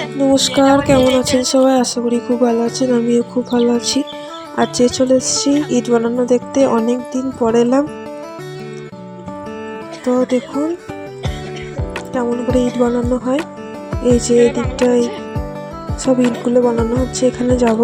নমস্কার, কেমন আছেন সবাই? আশা করি খুব ভালো আছেন, আমিও খুব ভালো আছি। আর যে চলে এসেছি ইট বানানো দেখতে, অনেক দিন পর এলাম। তো দেখুন, কেমন করে ইট বানানো হয়। এই যে দিকটায় সব ইটগুলো বানানো হচ্ছে, এখানে যাব।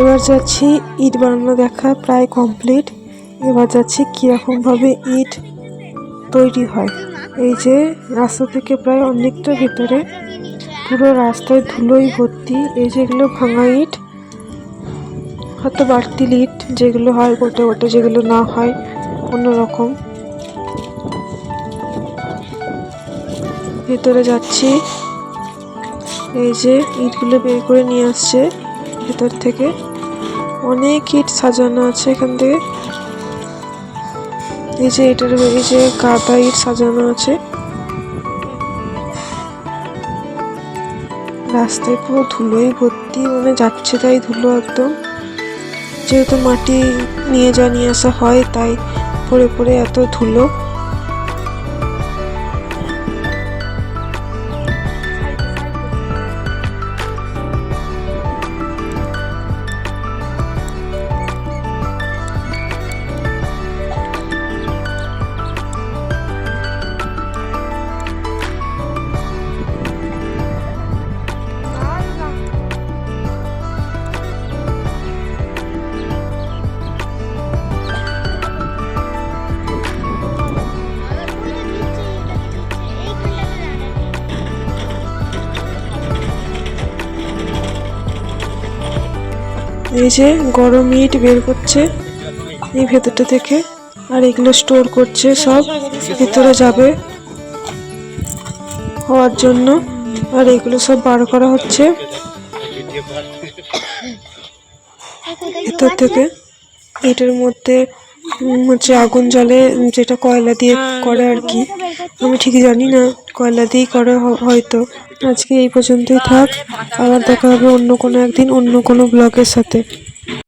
এবার যাচ্ছি ইট বানানো দেখা প্রায় কমপ্লিট এবার যাচ্ছি কীরকমভাবে ইট তৈরি হয়। এই যে রাস্তা থেকে প্রায় অনেকটা ভিতরে পুরো রাস্তায় ধুলোই ভর্তি। এই যেগুলো ভাঙা ইট, হয়তো বাড়তি ইট যেগুলো হয়, গোটে গোটে যেগুলো না হয়, অন্যরকম। ভেতরে যাচ্ছি। এই যে ইটগুলো বের করে নিয়ে আসছে। ভেতর থেকে অনেক ইট সাজানো আছে এখান থেকে। এই যে এটার এই যে গাদা ইট সাজানো আছে। রাস্তায় পুরো ধুলোই ভর্তি মানে যাচ্ছে তাই ধুলো একদম। যেহেতু মাটি নিয়ে যা নিয়ে আসা হয়, তাই পরে পরে এত ধুলো। এই যে গরম ইট বের করছে এই ভেতরটা থেকে। আর এগুলো স্টোর করছে সব। ভেতরে যাবে হওয়ার জন্য। আর এগুলো সব বার করা হচ্ছে। ভেতর থেকে এটার মধ্যে হচ্ছে আগুন জলে যেটা কয়লা দিয়ে করে আর কি। আমি ঠিক জানি না কয়লা দিয়েই করে হয়তো। আজকে এই পর্যন্তই থাক। আবার দেখা হবে অন্য কোনো একদিন অন্য কোনো ব্লগের সাথে।